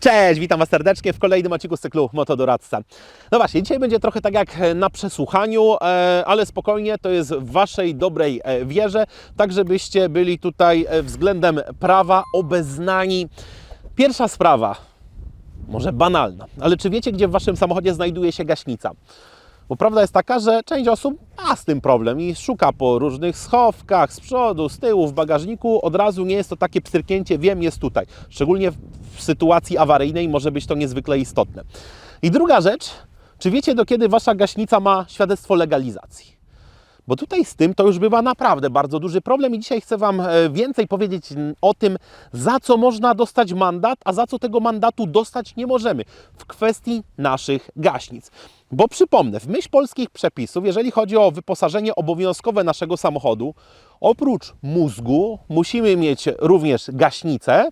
Cześć, witam Was serdecznie w kolejnym odcinku z cyklu Motodoradca. No właśnie, dzisiaj będzie trochę tak jak na przesłuchaniu, e, ale spokojnie, to jest w Waszej dobrej e, wierze, tak żebyście byli tutaj e, względem prawa obeznani. Pierwsza sprawa, może banalna, ale czy wiecie, gdzie w Waszym samochodzie znajduje się gaśnica? Bo prawda jest taka, że część osób ma z tym problem i szuka po różnych schowkach, z przodu, z tyłu, w bagażniku. Od razu nie jest to takie pstryknięcie, wiem, jest tutaj. Szczególnie w, sytuacji awaryjnej może być to niezwykle istotne. I druga rzecz, czy wiecie, do kiedy Wasza gaśnica ma świadectwo legalizacji? Bo tutaj z tym to już bywa naprawdę bardzo duży problem i dzisiaj chcę Wam e, więcej powiedzieć o tym, za co można dostać mandat, a za co tego mandatu dostać nie możemy w kwestii naszych gaśnic. Bo przypomnę, w myśl polskich przepisów, jeżeli chodzi o wyposażenie obowiązkowe naszego samochodu, oprócz mózgu musimy mieć również gaśnicę,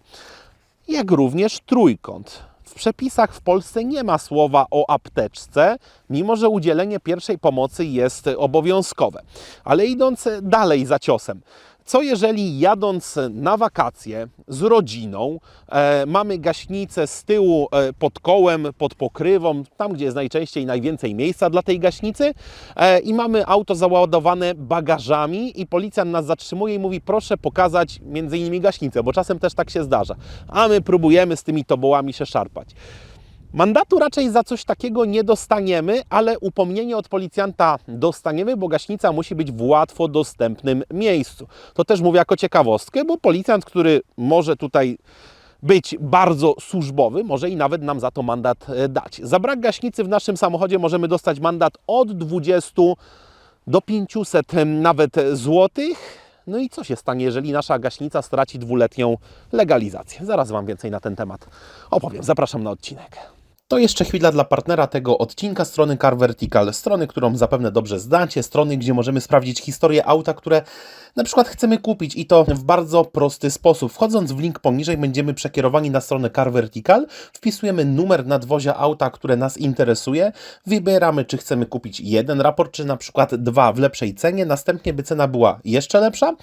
jak również trójkąt. W przepisach w Polsce nie ma słowa o apteczce, mimo że udzielenie pierwszej pomocy jest obowiązkowe. Ale idąc dalej za ciosem, co jeżeli jadąc na wakacje z rodziną, e, mamy gaśnicę z tyłu e, pod kołem, pod pokrywą, tam gdzie jest najczęściej najwięcej miejsca dla tej gaśnicy e, i mamy auto załadowane bagażami i policjant nas zatrzymuje i mówi proszę pokazać między innymi gaśnicę, bo czasem też tak się zdarza, a my próbujemy z tymi tobołami się szarpać. Mandatu raczej za coś takiego nie dostaniemy, ale upomnienie od policjanta dostaniemy, bo gaśnica musi być w łatwo dostępnym miejscu. To też mówię jako ciekawostkę, bo policjant, który może tutaj być bardzo służbowy, może i nawet nam za to mandat e, dać. Za brak gaśnicy w naszym samochodzie możemy dostać mandat od 20 do 500 nawet złotych. No i co się stanie, jeżeli nasza gaśnica straci dwuletnią legalizację? Zaraz Wam więcej na ten temat opowiem. Zapraszam na odcinek. To jeszcze chwila dla partnera tego odcinka strony Car Vertical, strony, którą zapewne dobrze znacie, strony, gdzie możemy sprawdzić historię auta, które na przykład chcemy kupić i to w bardzo prosty sposób. Wchodząc w link poniżej będziemy przekierowani na stronę Car Vertical, wpisujemy numer nadwozia auta, które nas interesuje, wybieramy czy chcemy kupić jeden raport, czy na przykład dwa w lepszej cenie, następnie by cena była jeszcze lepsza.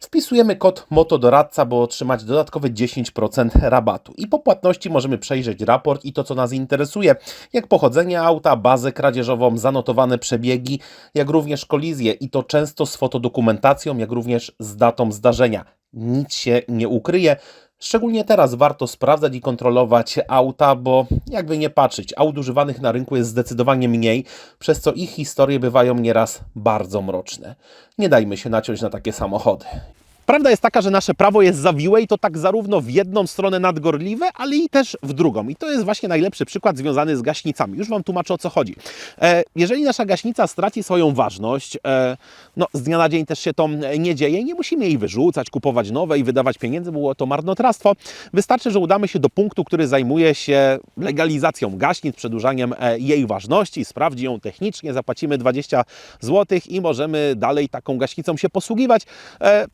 Wpisujemy kod MOTODORADCA, by otrzymać dodatkowe 10% rabatu. I po płatności możemy przejrzeć raport i to, co nas interesuje, jak pochodzenie auta, bazę kradzieżową, zanotowane przebiegi, jak również kolizje i to często z fotodokumentacją, jak również z datą zdarzenia. Nic się nie ukryje. Szczególnie teraz warto sprawdzać i kontrolować auta, bo jakby nie patrzeć, aut używanych na rynku jest zdecydowanie mniej, przez co ich historie bywają nieraz bardzo mroczne. Nie dajmy się naciąć na takie samochody. Prawda jest taka, że nasze prawo jest zawiłe i to tak zarówno w jedną stronę nadgorliwe, ale i też w drugą. I to jest właśnie najlepszy przykład związany z gaśnicami. Już Wam tłumaczę o co chodzi. E, jeżeli nasza gaśnica straci swoją ważność, e, no z dnia na dzień też się to nie dzieje, nie musimy jej wyrzucać, kupować nowe i wydawać pieniędzy, było to marnotrawstwo. Wystarczy, że udamy się do punktu, który zajmuje się legalizacją gaśnic, przedłużaniem e, jej ważności, sprawdzi ją technicznie, zapłacimy 20 zł i możemy dalej taką gaśnicą się posługiwać.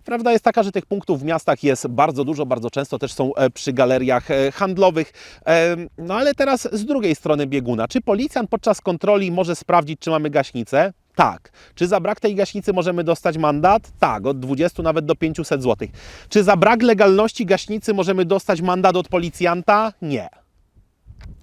Prawda jest taka, że tych punktów w miastach jest bardzo dużo, bardzo często też są e, przy galeriach e, handlowych. E, No ale teraz z drugiej strony bieguna. Czy policjant podczas kontroli może sprawdzić, czy mamy gaśnicę? Tak. Czy za brak tej gaśnicy możemy dostać mandat? Tak, od 20 nawet do 500 zł. Czy za brak legalności gaśnicy możemy dostać mandat od policjanta? Nie.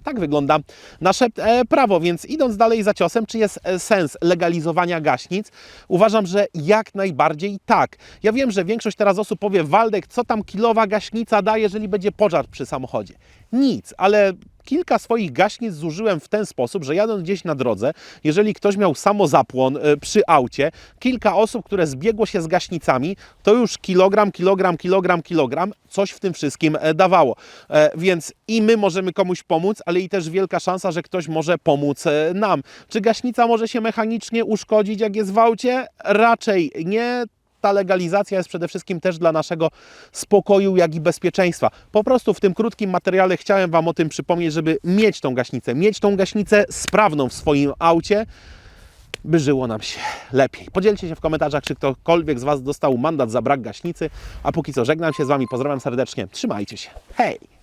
Tak wygląda nasze e, prawo, więc idąc dalej za ciosem, czy jest e, sens legalizowania gaśnic? Uważam, że jak najbardziej tak. Ja wiem, że większość teraz osób powie, Waldek, co tam kilowa gaśnica da, jeżeli będzie pożar przy samochodzie? Nic, ale kilka swoich gaśnic zużyłem w ten sposób, że jadąc gdzieś na drodze, jeżeli ktoś miał samozapłon e, przy aucie, kilka osób, które zbiegło się z gaśnicami, to już kilogram, kilogram, kilogram, kilogram, coś w tym wszystkim e, dawało. E, Więc i my możemy komuś pomóc, ale i też wielka szansa, że ktoś może pomóc nam. Czy gaśnica może się mechanicznie uszkodzić, jak jest w aucie? Raczej nie ta legalizacja jest przede wszystkim też dla naszego spokoju, jak i bezpieczeństwa. Po prostu w tym krótkim materiale chciałem Wam o tym przypomnieć, żeby mieć tą gaśnicę, mieć tą gaśnicę sprawną w swoim aucie, by żyło nam się lepiej. Podzielcie się w komentarzach, czy ktokolwiek z Was dostał mandat za brak gaśnicy, a póki co żegnam się z Wami, pozdrawiam serdecznie, trzymajcie się, hej!